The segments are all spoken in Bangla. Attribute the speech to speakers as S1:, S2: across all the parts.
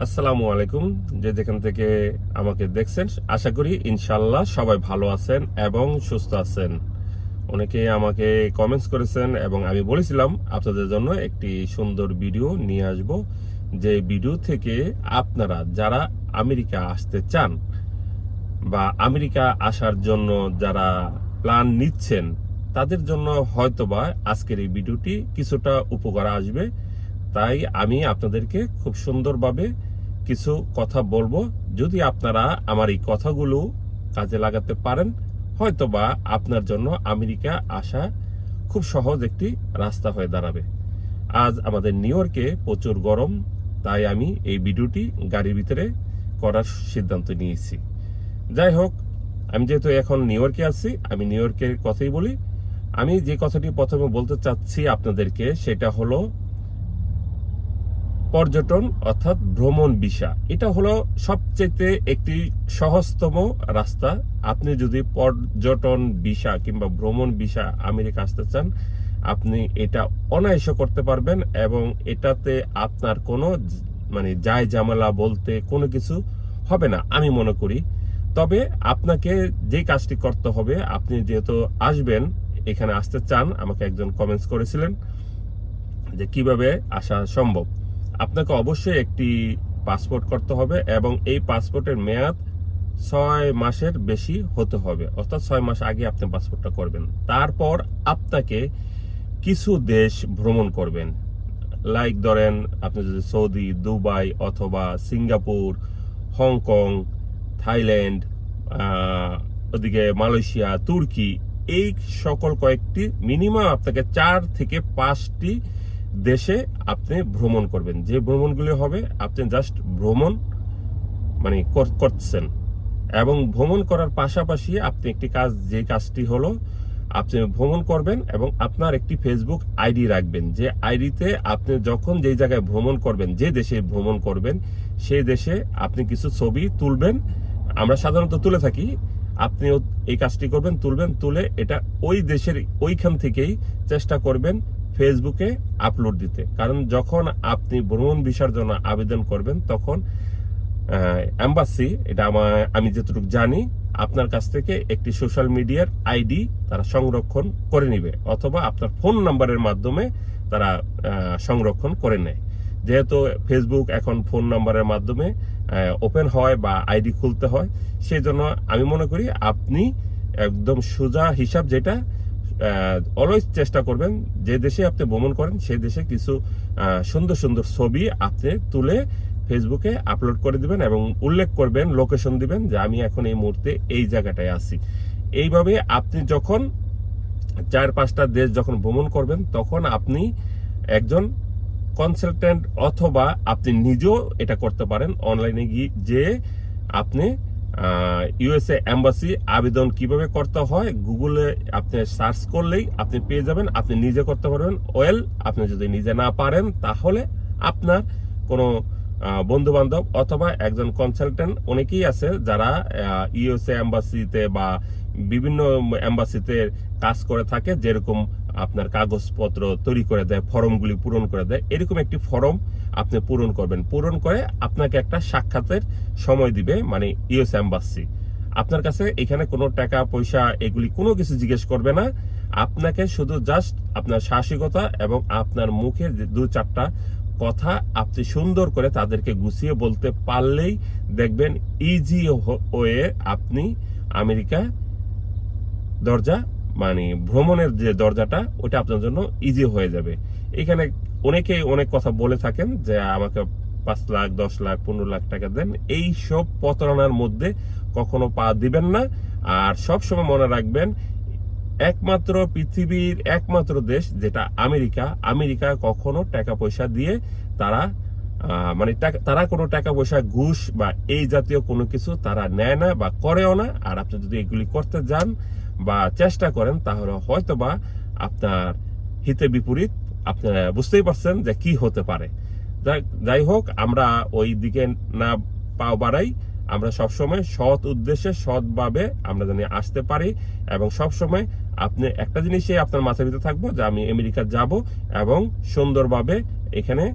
S1: আসসালামু আলাইকুম। যে যেখান থেকে আমাকে দেখছেন, আশা করি ইনশাল্লাহ সবাই ভালো আছেন এবং সুস্থ আছেন। অনেকে আমাকে কমেন্টস করেছেন এবং আমি বলেছিলাম, আপনাদের জন্য একটি সুন্দর ভিডিও নিয়ে আসব। যে ভিডিও থেকে আপনারা যারা আমেরিকা আসতে চান বা আমেরিকা আসার জন্য যারা প্ল্যান নিচ্ছেন, তাদের জন্য হয়তোবা আজকের এই ভিডিওটি কিছুটা উপকার আসবে। তাই আমি আপনাদেরকে খুব সুন্দরভাবে কিছু কথা বলব। যদি আপনারা আমার এই কথাগুলো কাজে লাগাতে পারেন, হয়তোবা আপনার জন্য আমেরিকা আসা খুব সহজ একটি রাস্তা হয়ে দাঁড়াবে। আজ আমাদের নিউ ইয়র্কে প্রচুর গরম, তাই আমি এই ভিডিওটি গাড়ির ভিতরে করার সিদ্ধান্ত নিয়েছি। যাই হোক, আমি যেহেতু এখন নিউ ইয়র্কে আছি, আমি নিউ ইয়র্কের কথাই বলি। আমি যে কথাটি প্রথমে বলতে চাচ্ছি আপনাদেরকে, সেটা হলো পর্যটন অর্থাৎ ভ্রমণ ভিসা। এটা হলো সবচেয়ে একটি সহজতম রাস্তা। আপনি যদি পর্যটন ভিসা কিংবা ভ্রমণ ভিসা আমেরিকা আসতে চান, আপনি এটা অনায়াসে করতে পারবেন এবং এটাতে আপনার কোনো মানে যায় ঝামেলা বলতে কোনো কিছু হবে না, আমি মনে করি। তবে আপনাকে যে কাজটি করতে হবে, আপনি যেহেতু আসবেন, এখানে আসতে চান, আমাকে একজন কমেন্টস করেছিলেন যে কীভাবে আসা সম্ভব। আপনাকে অবশ্যই একটি পাসপোর্ট করতে হবে এবং এই পাসপোর্টের মেয়াদ ছয় মাসের বেশি হতে হবে। অর্থাৎ ছয় মাস আগে আপনি পাসপোর্টটা করবেন। তারপর আপনাকে কিছু দেশ ভ্রমণ করবেন। লাইক ধরেন, আপনি যদি সৌদি, দুবাই অথবা সিঙ্গাপুর, হংকং, থাইল্যান্ড ওদিকে মালয়েশিয়া, তুর্কি, এই সকল কয়েকটি মিনিমাম আপনাকে চার থেকে পাঁচটি দেশে আপনি ভ্রমণ করবেন। যে ভ্রমণগুলি হবে, আপনি জাস্ট ভ্রমণ মানে কর- করছেন। এবং ভ্রমণ করার পাশাপাশি আপনি একটি কাজ, যে কাজটি হলো, আপনি ভ্রমণ করবেন এবং আপনার একটি ফেসবুক আইডি রাখবেন। যে আইডিতে আপনি যখন যেই জায়গায় ভ্রমণ করবেন, যে দেশে ভ্রমণ করবেন সেই দেশে আপনি কিছু ছবি তুলবেন। আমরা সাধারণত তুলে থাকি আপনিও এই কাজটি করবেন, তুলবেন, তুলে এটা ওই দেশের ওইখান থেকেই চেষ্টা করবেন ফেসবুকে আপলোড দিতে। কারণ যখন আপনি ভ্রমণ ভিসার জন্য আবেদন করবেন, তখন অ্যাম্বাসি এটা আমার, আমি যতটুকু জানি, আপনার কাছ থেকে একটি সোশ্যাল মিডিয়ার আইডি তারা সংরক্ষণ করে নেবে, অথবা আপনার ফোন নাম্বারের মাধ্যমে তারা সংরক্ষণ করে নেয়। যেহেতু ফেসবুক এখন ফোন নাম্বারের মাধ্যমে ওপেন হয় বা আইডি খুলতে হয়, সেই জন্য আমি মনে করি আপনি একদম সোজা হিসাব যেটা অলওয়েজ চেষ্টা করবেন যে দেশে আপনি ভ্রমণ করেন, সেই দেশে কিছু সুন্দর সুন্দর ছবি আপনি তুলে ফেসবুকে আপলোড করে দিবেন এবং উল্লেখ করবেন লোকেশন দিবেন যে আমি এখন এই মুহূর্তে এই জায়গাটায় আছি। এইভাবে আপনি যখন চার পাঁচটা দেশ যখন ভ্রমণ করবেন, তখন আপনি একজন কনসালটেন্ট অথবা আপনি নিজেও এটা করতে পারেন। অনলাইনে গিয়ে যে আপনি ইউএসএ এম্বাসি আবেদন কীভাবে করতে হয়? গুগলে আপনি সার্চ করলেই আপনি পেয়ে যাবেন। আপনি নিজে করতে পারবেন। ওয়েল আপনি যদি নিজে না পারেন, তাহলে আপনার কোনো বন্ধু বান্ধব অথবা একজন কনসালটেন্ট অনেকেই আছে যারা ইউএসএ এম্বাসিতে বা বিভিন্ন এম্বাসিতে কাজ করে থাকে, যেরকম আপনার কাগজপত্র তৈরি করে দেয়, ফর্মগুলি পূরণ করে দেয়, এরকম একটি ফর্ম আপনি পূরণ করবেন। পূরণ করে আপনাকে একটা সাক্ষাতের সময় দিবে মানে ইউএস এম্বাসি। আপনার কাছে এখানে কোনো টাকা, পয়সা, এগুলি কোনো কিছু জিজ্ঞেস করবে না। আপনাকে শুধু জাস্ট আপনার সাহসিকতা এবং আপনার মুখে দু চারটা কথা আপনি সুন্দর করে তাদেরকে গুছিয়ে বলতে পারলেই দেখবেন ইজি ওয়ে আপনি আমেরিকা দরজা মানে ভ্রমণের যে দরজাটা ওটা আপনার জন্য ইজি হয়ে যাবে। এখানে অনেকেই অনেক কথা বলে থাকেন যে, আমাকে পাঁচ লাখ, দশ লাখ, পনেরো লাখ টাকা দেন। এই সব প্রতারণার মধ্যে কখনো পা দিবেন না। আর সব সময় মনে রাখবেন, একমাত্র পৃথিবীর একমাত্র দেশ যেটা আমেরিকা আমেরিকা কখনো টাকা পয়সা দিয়ে তারা মানে তারা কোনো টাকা পয়সা, ঘুষ বা এই জাতীয় কোনো কিছু তারা নেয় না বা করেও না। আর আপনি যদি এগুলি করতে যান বা চেষ্টা করেন, তাহলে হয়তো বা আপনার হিতে বিপরীত আপনারা বুঝতেই পারছেন যে কি হতে পারে। যাই- হোক, আমরা ওই দিকে না পাও বাড়াই, আমরা সবসময় সৎ উদ্দেশ্যে, সৎভাবে আমরা জানি আসতে পারি এবং সবসময় আপনি একটা জিনিসই আপনার মাথার ভিতরে থাকব যে আমি আমেরিকা যাব এবং সুন্দরভাবে এখানে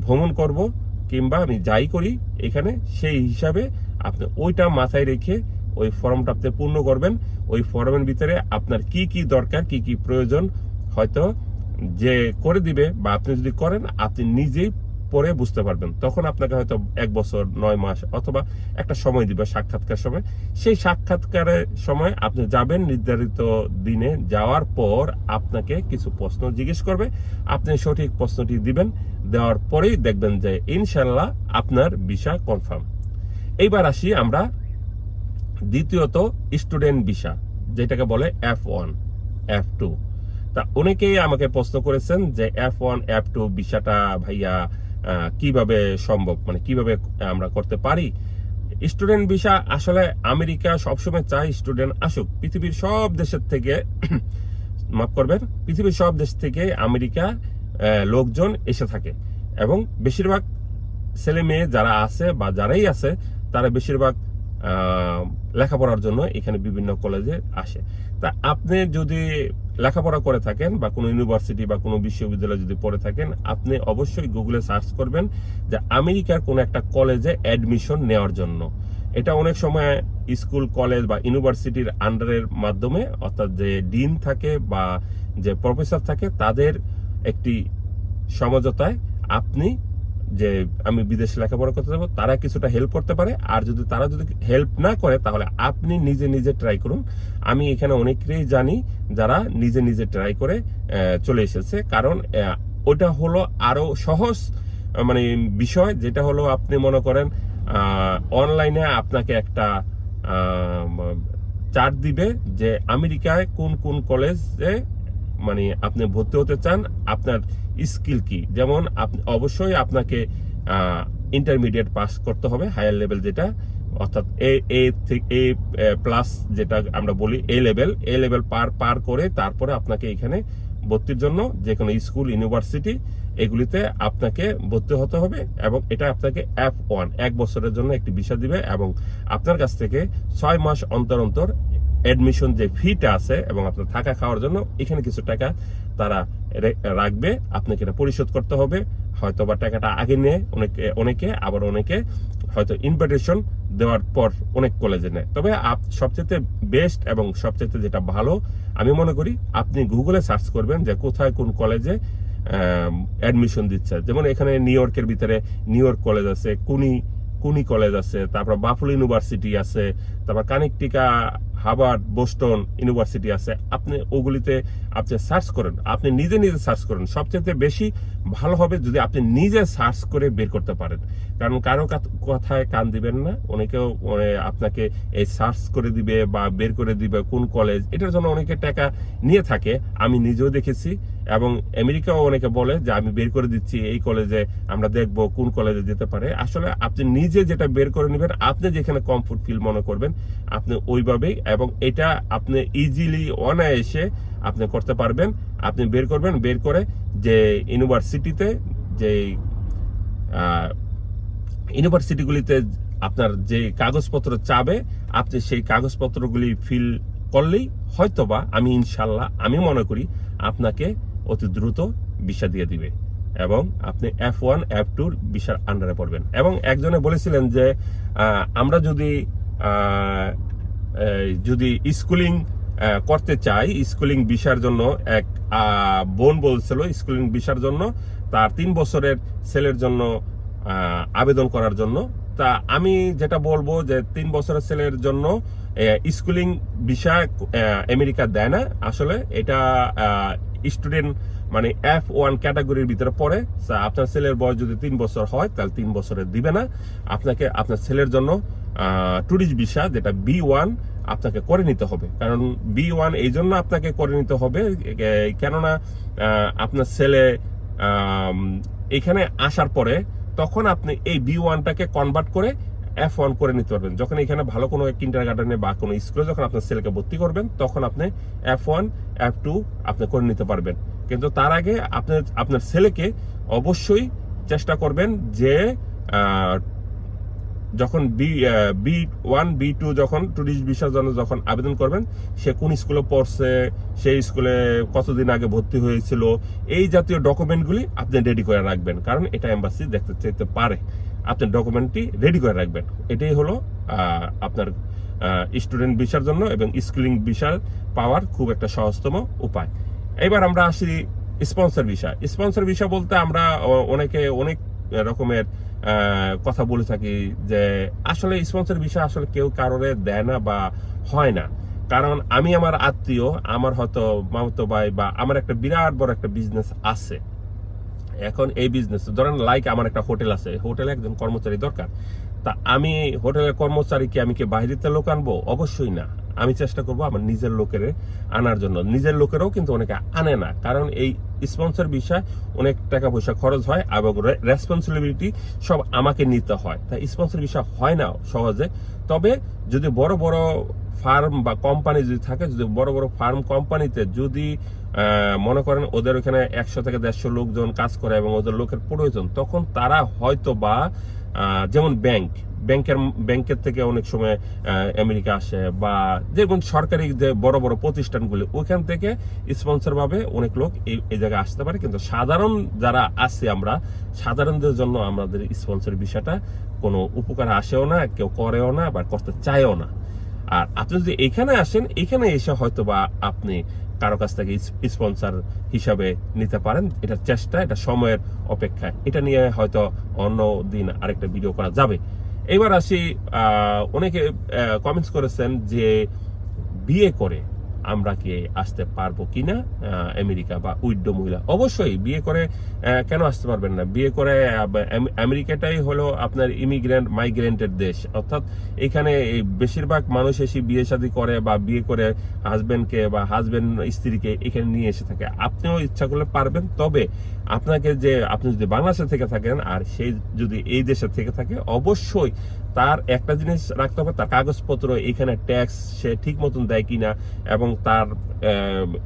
S1: ভ্রমণ করব কিংবা আমি যাই করি এখানে, সেই হিসাবে আপনি ওইটা মাথায় রেখে ওই ফর্মটা আপনি পূর্ণ করবেন। ওই ফর্মের ভিতরে আপনার কি কি দরকার, কি কি প্রয়োজন, হয়তো যে করে দিবে বা আপনি যদি করেন, আপনি নিজেই পরে বুঝতে পারবেন। তখন আপনাকে হয়তো এক বছর, নয় মাস অথবা একটা সময় দিবে সাক্ষাৎকার সময়। সেই সাক্ষাৎকারের সময় আপনি যাবেন নির্ধারিত দিনে, যাওয়ার পর আপনাকে কিছু প্রশ্ন জিজ্ঞেস করবে। আপনি সঠিক প্রশ্নটি দিবেন, দেওয়ার পরেই দেখবেন যে ইনশাল্লাহ আপনার ভিসা কনফার্ম। এইবার আসি আমরা দ্বিতীয়ত স্টুডেন্ট ভিসা, যেটাকে বলে এফ ওয়ান এফ টু তা অনেকেই আমাকে প্রশ্ন করেছেন যে এফ ওয়ান এফ টু ভিসাটা ভাইয়া কীভাবে সম্ভব? মানে কীভাবে আমরা করতে পারি? স্টুডেন্ট ভিসা আসলে আমেরিকা সবসময় চায় স্টুডেন্ট আসুক। পৃথিবীর সব দেশের থেকে, মাফ করবেন, পৃথিবীর সব দেশ থেকে আমেরিকা লোকজন এসে থাকে। এবং বেশিরভাগ ছেলে মেয়ে যারা আছে বা যারাই আছে, তারা বেশিরভাগ লেখাপড়ার জন্য এখানে বিভিন্ন কলেজে আসে। তা আপনি যদি লেখাপড়া করে থাকেন বা কোনো ইউনিভার্সিটি বা কোনো বিশ্ববিদ্যালয়ে যদি পড়ে থাকেন, আপনি অবশ্যই গুগলে সার্চ করবেন যে আমেরিকার কোনো একটা কলেজে অ্যাডমিশন নেওয়ার জন্য। এটা অনেক সময় স্কুল, কলেজ বা ইউনিভার্সিটির আন্ডারের মাধ্যমে, অর্থাৎ যে ডিন থাকে বা যে প্রফেসর থাকে, তাদের একটি সমঝোতায় আপনি যে আমি বিদেশে লেখাপড়া করতে যাব, তারা কিছুটা হেল্প করতে পারে। আর যদি তারা যদি হেল্প না করে, তাহলে আপনি নিজে নিজে ট্রাই করুন। আমি এখানে অনেকেই জানি যারা নিজে নিজে ট্রাই করে চলে এসেছে। কারণ ওটা হলো আরও সহজ মানে বিষয়, যেটা হলো আপনি মনে করেন অনলাইনে আপনাকে একটা চার্ট দিবে যে আমেরিকায় কোন কোন কলেজে মানে আপনি ভর্তি হতে চান, আপনার স্কিল কি? যেমন অবশ্যই আপনাকে ইন্টারমিডিয়েট পাস করতে হবে হায়ার লেভেল যেটা, অর্থাৎ এ এ এ প্লাস যেটা আমরা বলি এ লেভেল এ লেভেল পার পার করে তারপরে আপনাকে এখানে ভর্তির জন্য যে কোনো স্কুল ইউনিভার্সিটি এগুলিতে আপনাকে ভর্তি হতে হবে এবং এটা আপনাকে এফ ওয়ান এক বছরের জন্য একটি বিষয় দিবে এবং আপনার কাছ থেকে ছয় মাস অন্তর অন্তর অ্যাডমিশন যে ফিটা আছে এবং আপনার থাকা খাওয়ার জন্য, এখানে কিছু টাকা তারা রাখবে। আপনাকে এটা পরিশোধ করতে হবে। হয়তো বা টাকাটা আগে নিয়ে অনেকে অনেকে, আবার অনেকে হয়তো ইনভিটেশন দেওয়ার পর অনেক কলেজে নেয়। তবে আপ- সবচেয়ে বেস্ট এবং সবচেয়ে যেটা ভালো, আমি মনে করি আপনি গুগলে সার্চ করবেন যে কোথায় কোন কলেজে অ্যাডমিশন দিচ্ছে। যেমন এখানে নিউ ইয়র্কের ভিতরে নিউ ইয়র্ক কলেজ আছে কুনি কুনি কলেজ আছে, তারপর বাফুল ইউনিভার্সিটি আছে, তারপর কানেকটিকা হাবার্ড বোস্টন ইউনিভার্সিটি আছে। আপনি ওগুলিতে আপনি সার্চ করেন। আপনি নিজে নিজে সার্চ করেন। সবচেয়ে বেশি ভালো হবে যদি আপনি নিজে সার্চ করে বের করতে পারেন। কারণ কারও কথায় কান দিবেন না। অনেকেও মানে আপনাকে এই সার্চ করে দিবে বা বের করে দিবে কোন কলেজ। এটার জন্য অনেকে টাকা নিয়ে থাকে। আমি নিজেও দেখেছি। এবং আমেরিকাও অনেকে বলে যে, আমি বের করে দিচ্ছি এই কলেজে আমরা দেখব কোন কলেজে যেতে পারে। আসলে আপনি নিজে যেটা বের করে নেবেন, আপনি যেখানে কমফোর্ট ফিল মনে করবেন, আপনি ওইভাবেই এবং এটা আপনি ইজিলি অনায়াসে আপনি করতে পারবেন। আপনি বের করবেন, বের করে যে ইউনিভার্সিটিতে যে ইউনিভার্সিটিগুলিতে আপনার যে কাগজপত্র চাবে, আপনি সেই কাগজপত্রগুলি ফিল করলেই হয়তোবা আমি ইনশাল্লাহ, আমি মনে করি আপনাকে অতি দ্রুত ভিসা দিয়ে দিবে। এবং আপনি এফ ওয়ান এফ টুর ভিসার আন্ডারে পড়বেন। এবং একজনে বলেছিলেন যে আমরা যদি যদি স্কুলিং করতে চাই স্কুলিং ভিসার জন্য এক বোন বলছিল স্কুলিং ভিসার জন্য তার তিন বছরের ছেলের জন্য আবেদন করার জন্য। তা আমি যেটা বলব যে, তিন বছরের ছেলের জন্য স্কুলিং ভিসা আমেরিকা দেয় না। আসলে এটা স্টুডেন্ট মানে এফ ওয়ান ক্যাটাগরির ভিতরে পড়ে আপনার ছেলের বয়স যদি তিন বছর হয়, তাহলে তিন বছরের দিবে না। আপনাকে, আপনার ছেলের জন্য ট্যুরিস্ট ভিসা যেটা বি ওয়ান আপনাকে করে নিতে হবে। কারণ বি ওয়ান এই জন্য আপনাকে করে নিতে হবে কেননা আপনার ছেলে এখানে আসার পরে তখন আপনি এই বি ওয়ানটাকে কনভার্ট করে এফ ওয়ান করে নিতে পারবেন। যখন এখানে ভালো কোনো কিন্ডার গার্ডেনে বা কোনো স্কুলে যখন আপনার ছেলেকে ভর্তি করবেন, তখন আপনি এফ ওয়ান এফ টু আপনি করে নিতে পারবেন। কিন্তু তার আগে আপনার আপনার ছেলেকে অবশ্যই চেষ্টা করবেন যে যখন B B one B two যখন টুরিস্ট ভিসার জন্য যখন আবেদন করবেন, সে কোন স্কুলে পড়ছে, সেই স্কুলে কতদিন আগে ভর্তি হয়েছিল, এই জাতীয় ডকুমেন্টগুলি আপনি রেডি করে রাখবেন। কারণ এটা এম্বাসি দেখতে চাইতে পারে। আপনি ডকুমেন্টটি রেডি করে রাখবেন। এটাই হলো আপনার স্টুডেন্ট ভিসার জন্য এবং স্কুলিং ভিসা পাওয়ার খুব একটা সহজতম উপায়। এবার আমরা আসি স্পন্সর ভিসা স্পন্সর ভিসা বলতে আমরা অনেকে অনেক রকমের কথা বলে থাকি যে আসলে স্পন্সর ভিসা আসলে কেউ কারোরে দেয় না বা হয় না। কারণ আমি আমার আত্মীয়, আমার হয়তো মামতো ভাই বা আমার একটা বিরাট বড় একটা বিজনেস আছে। এখন এই বিজনেস ধরেন লাইক আমার একটা হোটেল আছে হোটেলে একজন কর্মচারী দরকার। তা আমি হোটেলের কর্মচারীকে আমি কি বাইরেতে লোক আনব? অবশ্যই না। আমি চেষ্টা করব আমার নিজের লোকের আনার জন্য। নিজের লোকেরাও কিন্তু অনেকে আনে না। কারণ এই স্পন্সর বিষয় অনেক টাকা পয়সা খরচ হয় এবং রেসপন্সিবিলিটি সব আমাকে নিতে হয়। তাই স্পন্সর বিষয় হয় না সহজে। তবে যদি বড় বড় ফার্ম বা কোম্পানি যদি থাকে, যদি বড় বড় ফার্ম কোম্পানিতে যদি মনে করেন ওদের ওখানে একশো থেকে দেড়শো লোকজন কাজ করে এবং ওদের লোকের প্রয়োজন, তখন তারা হয়তো বা যেমন ব্যাংক, ব্যাংকের ব্যাংকের থেকে অনেক সময় আমেরিকা আসে বা যেমন সরকারি যে বড় বড় প্রতিষ্ঠানগুলি ওইখান থেকে স্পন্সর ভাবে অনেক লোক এই এই জায়গায় আসতে পারে। কিন্তু সাধারণ যারা আছে আমরা, সাধারণদের জন্য আমাদের স্পন্সর বিষয়টা কোনো উপকার আসেও না, কেউ করেও না বা করতে চায়ও না। আর আপনি যদি এখানে আসেন, এখানে এসে হয়তো বা আপনি কারও কাছ থেকে স্পন্সার হিসাবে নিতে পারেন। এটা চেষ্টা, এটা সময়ের অপেক্ষা। এটা নিয়ে হয়তো অন্য দিন আরেকটা ভিডিও করা যাবে। এবার আসি অনেকে কমেন্টস করেছেন যে বিয়ে করে আমরা কি আসতে পারব কিনা আমেরিকা বা উইড্য মহিলা। অবশ্যই বিয়ে করে কেন আসতে পারবেন না? বিয়ে করে আমেরিকাটাই হলো আপনার ইমিগ্রেন্ট মাইগ্রেন্টের দেশ। অর্থাৎ এখানে বেশিরভাগ মানুষ এসে বিয়ে শাদী করে বা বিয়ে করে হাজবেন্ডকে বা হাজবেন্ড স্ত্রীকে এখানে নিয়ে এসে থাকে। আপনিও ইচ্ছা করলে পারবেন। তবে আপনাকে যে, আপনি যদি বাংলাদেশে থেকে থাকেন, আর সেই যদি এই দেশে থেকে থাকে, অবশ্যই তার একটা জিনিস রাখতে হবে, তার কাগজপত্র, এখানে ট্যাক্স সে ঠিক মতন দেয় কিনা এবং তার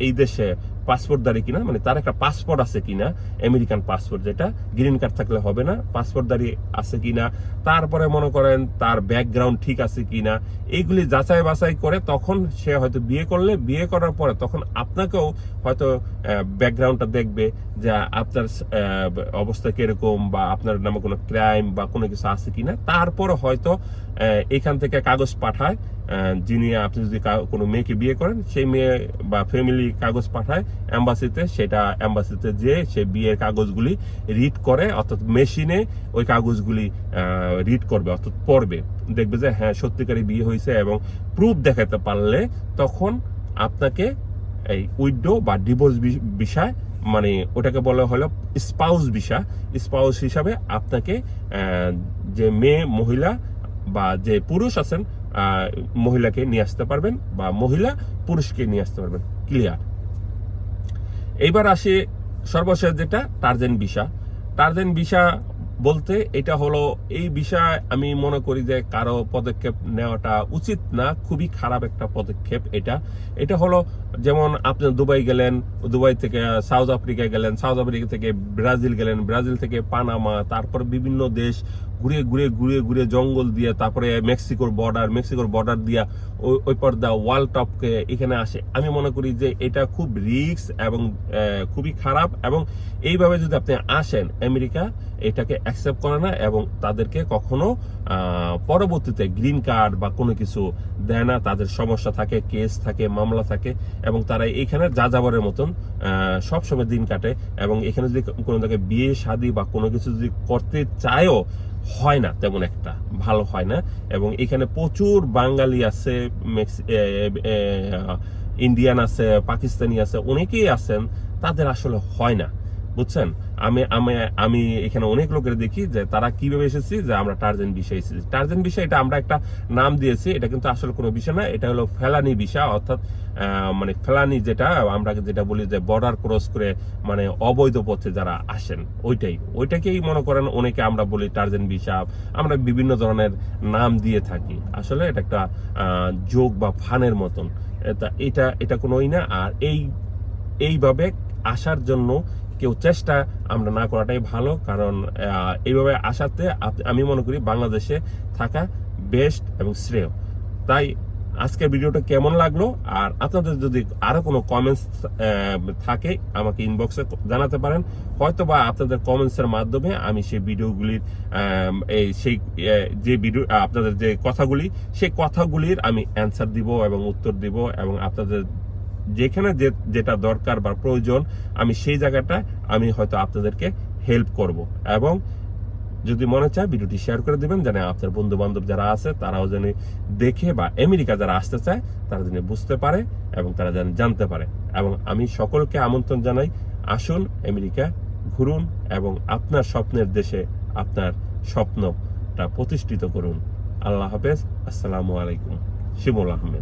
S1: এই দেশে পাসপোর্টদারি কিনা মানে তার একটা পাসপোর্ট আছে কিনা, আমেরিকান পাসপোর্ট, যেটা গ্রিন কার্ড থাকলে হবে না পাসপোর্টদারি আছে কিনা, তারপরে মনে করেন তার ব্যাকগ্রাউন্ড ঠিক আছে কিনা এইগুলি যাচাই বাছাই করে তখন সে হয়তো বিয়ে করলে, বিয়ে করার পরে তখন আপনাকেও হয়তো ব্যাকগ্রাউন্ডটা দেখবে যে আপনার অবস্থা কীরকম বা আপনার নামে কোনো ক্রাইম বা কোনো কিছু আছে কিনা, তারপরে হয়তো এখান থেকে কাগজ পাঠায় যিনি আপনি যদি কোনো মেয়েকে বিয়ে করেন, সেই মেয়ে বা ফ্যামিলি কাগজ পাঠায় অ্যাম্বাসিতে সেটা অ্যাম্বাসিতে যে সে বিয়ের কাগজগুলি রিড করে, অর্থাৎ মেশিনে ওই কাগজগুলি রিড করবে, অর্থাৎ পড়বে। দেখবে যে হ্যাঁ সত্যিকারই বিয়ে হয়েছে এবং প্রুফ দেখাতে পারলে তখন আপনাকে এই উইডো বা ডিভোর্স বিষয় মানে ওটাকে বলা হলো স্পাউস বিষয় স্পাউস হিসাবে আপনাকে যে মেয়ে, মহিলা বা যে পুরুষ আছেন মহিলাকে নিয়ে আসতে পারবেন বা মহিলা পুরুষকে নিয়ে আসতে পারবেন। ক্লিয়ার এইবার আসি সর্বশেষ যেটা টার্জেন ভিসা টার্জেন ভিসা বলতে এটা হলো, এই বিষয় আমি মনে করি যে কারও পদক্ষেপ নেওয়াটা উচিত না, খুবই খারাপ একটা পদক্ষেপ এটা। এটা হলো, যেমন আপনি দুবাই গেলেন, দুবাই থেকে সাউথ আফ্রিকা গেলেন, সাউথ আফ্রিকা থেকে ব্রাজিল গেলেন, ব্রাজিল থেকে পানামা, তারপর বিভিন্ন দেশ ঘুরে ঘুরে ঘুরে ঘুরে জঙ্গল দিয়ে, তারপরে মেক্সিকোর বর্ডার মেক্সিকোর বর্ডার দিয়া ওই ওই পর্দা ওয়ার্ল্ড টপকে এখানে আসে। আমি মনে করি যে এটা খুব রিস্ক এবং খুবই খারাপ এবং এইভাবে যদি আপনি আসেন আমেরিকা, এটাকে অ্যাকসেপ্ট করে না এবং তাদেরকে কখনো পরবর্তীতে গ্রিন কার্ড বা কোনো কিছু দেয় না। তাদের সমস্যা থাকে কেস থাকে, মামলা থাকে এবং তারা এখানে যা যাবারের মতন সব সময় দিন কাটে এবং এখানে যদি কোনো জায়গায় বিয়ে, শাদী বা কোনো কিছু যদি করতে চায়ও হয় না তেমন একটা, ভালো হয় না। এবং এখানে প্রচুর বাঙালি আছে ইন্ডিয়ান আছে, পাকিস্তানি আছে, অনেকেই আছেন, তাদের আসলে হয় না, বুঝছেন? আমি আমি আমি এখানে অনেক লোকের দেখি যে তারা কীভাবে এসেছি যে আমরা টার্জেন বিষয় এসেছি। টার্জেন বিষয় এটা আমরা একটা নাম দিয়েছি, এটা কিন্তু আসলে কোনো বিষয় না, এটা হলো ফেলানি বিষয়, অর্থাৎ মানে ফেলানি যেটা, আমরা যেটা বলি যে বর্ডার ক্রস করে মানে অবৈধ পথে যারা আসেন, ওইটাই। ওইটাকেই মনে করেন অনেকে আমরা বলি টার্জেন বিষা আমরা বিভিন্ন ধরনের নাম দিয়ে থাকি। আসলে এটা একটা যোগ বা ফানের মতন। এটা এটা কোনোই না, আর এই, এইভাবে আসার জন্য কেউ চেষ্টা আমরা না করাটাই ভালো, কারণ এইভাবে আসাতে আমি মনে করি বাংলাদেশে থাকা বেস্ট এবং শ্রেয়। তাই আজকের ভিডিওটা কেমন লাগল? আর আপনাদের যদি আরও কোনো কমেন্টস থাকে, আমাকে ইনবক্সে জানাতে পারেন। হয়তো বা আপনাদের কমেন্টসের মাধ্যমে আমি সেই ভিডিওগুলির এই সেই যে ভিডিও, আপনাদের যে কথাগুলি, সেই কথাগুলির আমি অ্যান্সার দিব এবং উত্তর দিব এবং আপনাদের যেখানে যেটা দরকার বা প্রয়োজন, আমি সেই জায়গাটা আমি হয়তো আপনাদেরকে হেল্প করব। এবং যদি মনে চায়, ভিডিওটি শেয়ার করে দিবেন, যেন আপনার বন্ধু বান্ধব যারা আছে, তারাও যেন দেখে বা আমেরিকা যারা আসতে চায়, তারা যেন বুঝতে পারে এবং তারা যেন জানতে পারে। এবং আমি সকলকে আমন্ত্রণ জানাই, আসুন আমেরিকা ঘুরুন এবং আপনার স্বপ্নের দেশে আপনার স্বপ্নটা প্রতিষ্ঠিত করুন। আল্লাহ হাফেজ, আসসালামু আলাইকুম। শিমুল আহমেদ।